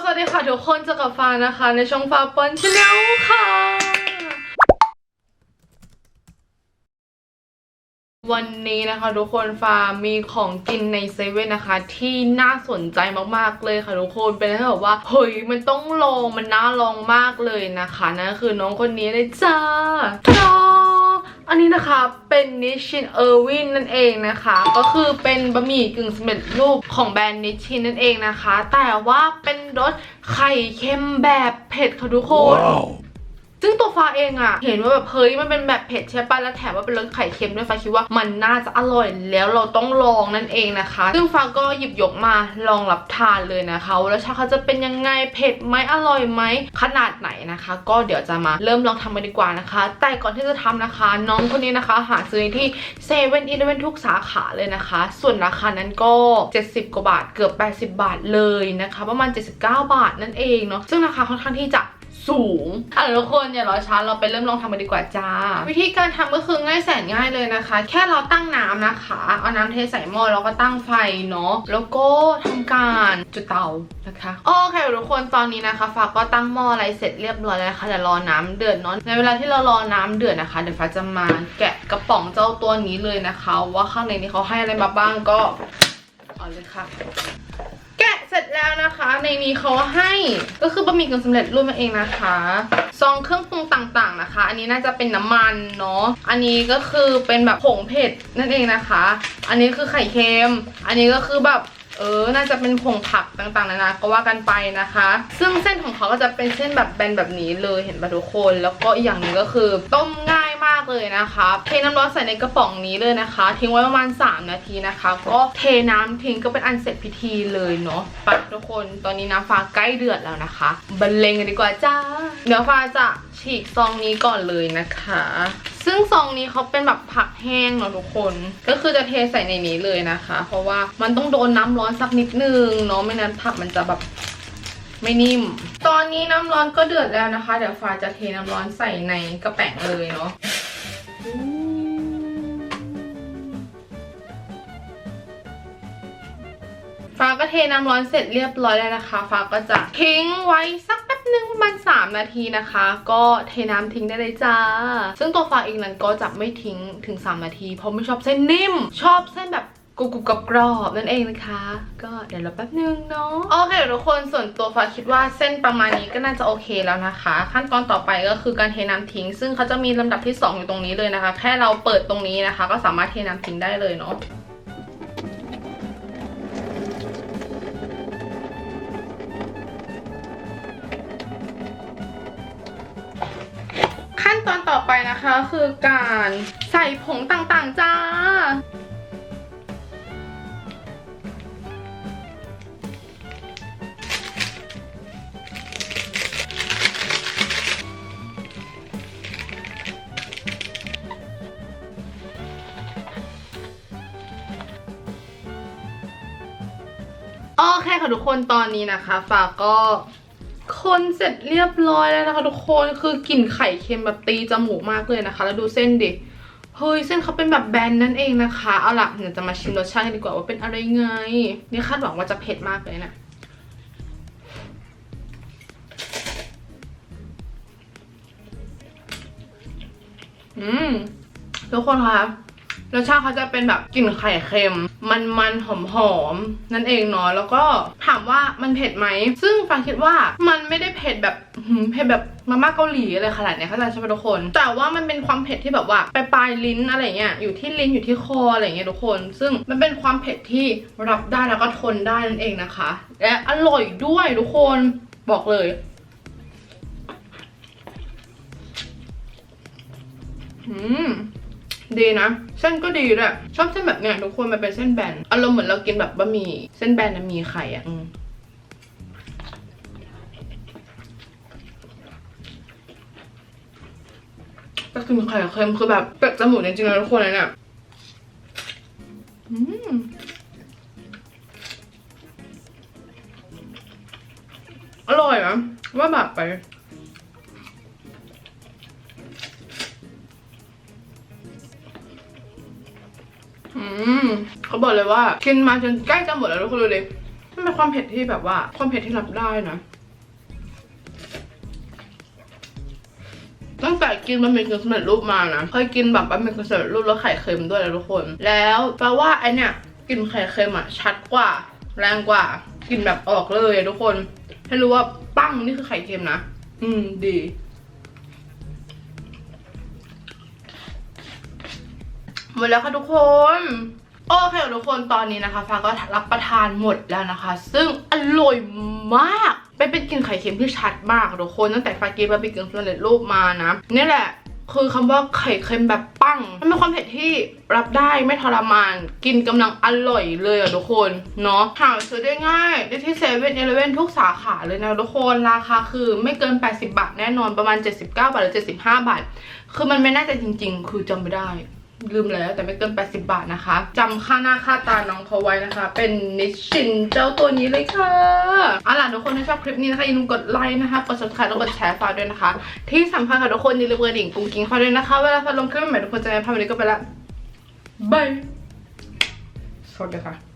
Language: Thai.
สวัสดีค่ะทุกคนเจอกับฟ้านะคะ ในช่องฟ้าปอนชาแนลค่ะ วันนี้นะคะทุกคนฟ้ามีของกินในเซเว่นนะคะ ที่น่าสนใจมากๆเลยค่ะทุกคนเป็นอะไรที่แบบว่าเฮ้ยมันต้องลองมันน่าลองมากเลยนะคะนั่นคือน้องคนนี้เลยจ้าจ้า อันนี้นะคะเป็นนิชินเออร์วินนั่นเองนะคะ ก็คือเป็นบะหมี่กึ่งสำเร็จรูปของแบรนด์นิชินนั่นเองนะคะ แต่ว่าเป็นรสไข่เค็มแบบเผ็ดค่ะทุกคน ซึ่งตัวฟ้าเองอะเห็นว่าแบบเฮ้ยมันเป็นแบบเผ็ดใช่ปะแล้วแถมว่าเป็นรสไข่เค็มด้วยฟ้าคิดว่ามันน่าจะอร่อยแล้วเราต้องลองนั่นเองนะคะ ซึ่งฟ้าก็หยิบยกมาลองรับทานเลยนะคะว่ารสชาติเขาจะเป็นยังไงเผ็ดไหมอร่อยไหมขนาดไหนนะคะ ก็เดี๋ยวจะมาเริ่มลองทำกันดีกว่านะคะ แต่ก่อนที่จะทำนะคะ น้องคนนี้นะคะ หาซื้อที่เซเว่นอีเลเวนทุกสาขาเลยนะคะ ส่วนราคานั้นก็ 70 กว่าบาทเกือบ 80 บาทเลยนะคะ ประมาณ 79 บาทนั่นเองเนาะซึ่งราคาค่อนข้างที่จะ สูงอะทุกคนอย่ารอช้าเราไปเริ่มลองทำกันดีกว่าจ้า วิธีการทำก็คือง่ายแสนง่ายเลยนะคะ แค่เราตั้งน้ำนะคะ เอาน้ำเทใส่หม้อแล้วก็ตั้งไฟเนาะแล้วก็ทำการจุดเตานะคะโอเคทุกคนตอนนี้นะคะฟ้าก็ตั้งหม้ออะไรเสร็จเรียบร้อยแล้วนะคะเดี๋ยวรอน้ำเดือดเนาะในเวลาที่เรารอน้ำเดือดนะคะเดี๋ยวฟ้าจะมาแกะกระป๋องเจ้าตัวนี้เลยนะคะ ว่าข้างในนี้เขาให้อะไรมาบ้างก็เอาเลยค่ะ เสร็จแล้วนะคะ ในนี้เขาให้ก็คือบะหมี่กึ่งสำเร็จรูปมาเองนะคะซองเครื่องปรุงต่างๆนะคะ อันนี้น่าจะเป็นน้ำมันเนาะอันนี้ก็คือเป็นแบบผงเผ็ดนั่นเองนะคะ อันนี้คือไข่เค็ม อันนี้ก็คือแบบเออ น่าจะเป็นผงผักต่างๆนานาก็ว่ากันไปนะคะ ซึ่งเส้นของเขาก็จะเป็นเส้นแบบแบนแบบนี้เลยเห็นปะทุกคน แล้วก็อีกอย่างหนึงก็คือต้มง่ายากเลยนะคะเทน้ำร้อนใส่ในกระป๋องนี้เลยนะคะ ทิ้งไว้ประมาณ 3 นาทีนะคะ ก็เทน้ำทิ้งก็เป็นอันเสร็จพิธีเลยเนาะไปทุกคนตอนนี้น้ำฟ้าใกล้เดือดแล้วนะคะบรรเลงกันดีกว่าจ้าเดี๋ยวฟ้าจะฉีกซองนี้ก่อนเลยนะคะ ซึ่งซองนี้เขาเป็นแบบผักแห้งเนาะทุกคน ก็คือจะเทใส่ในนี้เลยนะคะ เพราะว่ามันต้องโดนน้ำร้อนสักนิดนึงเนาะไม่นั้นผักมันจะแบบไม่นิ่ม ตอนนี้น้ำร้อนก็เดือดแล้วนะคะ เดี๋ยวฟ้าจะเทน้ำร้อนใส่ในกระแป้งเลยเนาะ ฟ้าก็เทน้ำร้อนเสร็จเรียบร้อยแล้วนะคะ ฟ้าก็จะทิ้งไว้สักแป๊บนึงประมาณ3นาทีนะคะ ก็เทน้ำทิ้งได้เลยจ้า ซึ่งตัวฟ้าเองนั้นก็จะไม่ทิ้งถึง 3 นาที เพราะไม่ชอบเส้นนิ่ม ชอบเส้นแบบ กรุบกรุบกรอบกรอบนั่นเองนะคะ ก็เดี๋ยวเราแป๊บนึงเนาะโอเคทุกคนส่วนตัวฟ้าคิดว่าเส้นประมาณนี้ก็น่าจะโอเคแล้วนะคะ ขั้นตอนต่อไปก็คือการเทน้ำทิ้ง ซึ่งเขาจะมีลำดับที่สองอยู่ตรงนี้เลยนะคะ แค่เราเปิดตรงนี้นะคะ ก็สามารถเทน้ำทิ้งได้เลยเนาะขั้นตอนต่อไปนะคะคือการใส่ผงต่างๆ จ เคค่ะทุกคนตอนนี้นะคะฝากก็คนเสร็จเรียบร้อยแล้วนะคะทุกคนคือกลิ่นไข่เค็มแบบตีจมูกมากเลยนะคะ แล้วดูเส้นดิเฮ้ยเส้นเขาเป็นแบบแบนนั่นเองนะคะเอาล่ะเดี๋ยวจะมาชิมรสชาติกันดีกว่าว่าเป็นอะไรไงนี่คาดหวังว่าจะเผ็ดมากเลยนะอืมทุกคนคะ รสชาติเขาจะเป็นแบบกลิ่นไข่เค็ม มันมันหอมหอมๆนั่นเองเนาะแล้วก็ถามว่ามันเผ็ดไหม ซึ่งฟังคิดว่ามันไม่ได้เผ็ดแบบเผ็ดแบบมาม่าเกาหลีอะไรขนาดเนี้ยเข้าใจใช่ไหมทุกคน แต่ว่ามันเป็นความเผ็ดที่แบบว่าปลายปลายลิ้นอะไรเงี้ยอยู่ที่ลิ้นอยู่ที่คออะไรเงี้ยทุกคน ซึ่งมันเป็นความเผ็ดที่รับได้แล้วก็ทนได้นั่นเองนะคะ และอร่อยด้วยทุกคนบอกเลยอืม ดีนะ เส้นก็ดีด้วยชอบเส้นแบบเนี้ยทุกคนมันเป็นเส้นแบนอารมณ์เหมือนเรากินแบบบะหมี่เส้นแบนนะมีไข่อะอืมแต่กินไข่เค็มคือแบบเป็ดจมูกจริงๆนะทุกคนเลยเนี่ยอืมอร่อยนะว่าแบบไป อืมเขาบอกเลยว่ากินมาจนใกล้จะหมดแล้วทุกคนดูเลยมันเป็นความเผ็ดที่แบบว่า ความเผ็ดที่รับได้นะตั้งแต่กินบะหมี่กึ่งสำเร็จรูปมานะเคยกินแบบบะหมี่กึ่งสำเร็จรูปแล้วไข่เค็มด้วยนะทุกคน แล้วแปลว่าไอเนี่ยกลินไข่เค็มอะชัดกว่า แรงกว่ากลินแบบออกเลยทุกคน ให้รู้ว่าปั้งนี่คือไข่เค็มนะ อืมดี มดแล้วค่ะทุกคนโอเคทุกคนตอนนี้นะคะฟ้าก็รับประทานหมดแล้วนะคะ ซึ่งอร่อยมากเป็นเป็นกลิ่นไข่เค็มที่ชัดมากทุกคนตั้งแต่ฟ้ากินบะหมี่กึ่งสำเร็จรูปมานะนี่แหละคือคำว่าไข่เค็มแบบปัง มันเป็นความเผ็ดที่รับได้ไม่ทรมาน กินกำลังอร่อยเลยอะทุกคนเนาะหาซื้อได้ง่ายได้ที่เซเว่นเอเลเว่นทุกสาขาเลยนะทุกคนราคาคือไม่เกิน 80 บาทแน่นอนประมาณ 79 บาทหรือ 75 บาท คือมันไม่น่ใจะจริง ๆ คือจำไม่ได้ ลืมแล้วแต่ไม่เกิน 80 บาทนะคะจำค่าหน้าค่าตาน้องเขาไว้นะคะ เป็นนิชชินเจ้าตัวนี้เลยค่ะเอาล่ะทุกคนถ้าชอบคลิปนี้นะคะอย่าลืมกดไลค์นะคะกด subscribe แล้วกดแชร์ฝากด้วยนะคะ ที่สำคัญค่ะทุกคนอย่าลืมกดดิ่งกุ้งกิ้งฝาด้วยนะคะ เวลาฝากลงคลิปใหม่ทุกคนจะได้พาวันนี้ก็ไปละบายสวัสดีค่ะ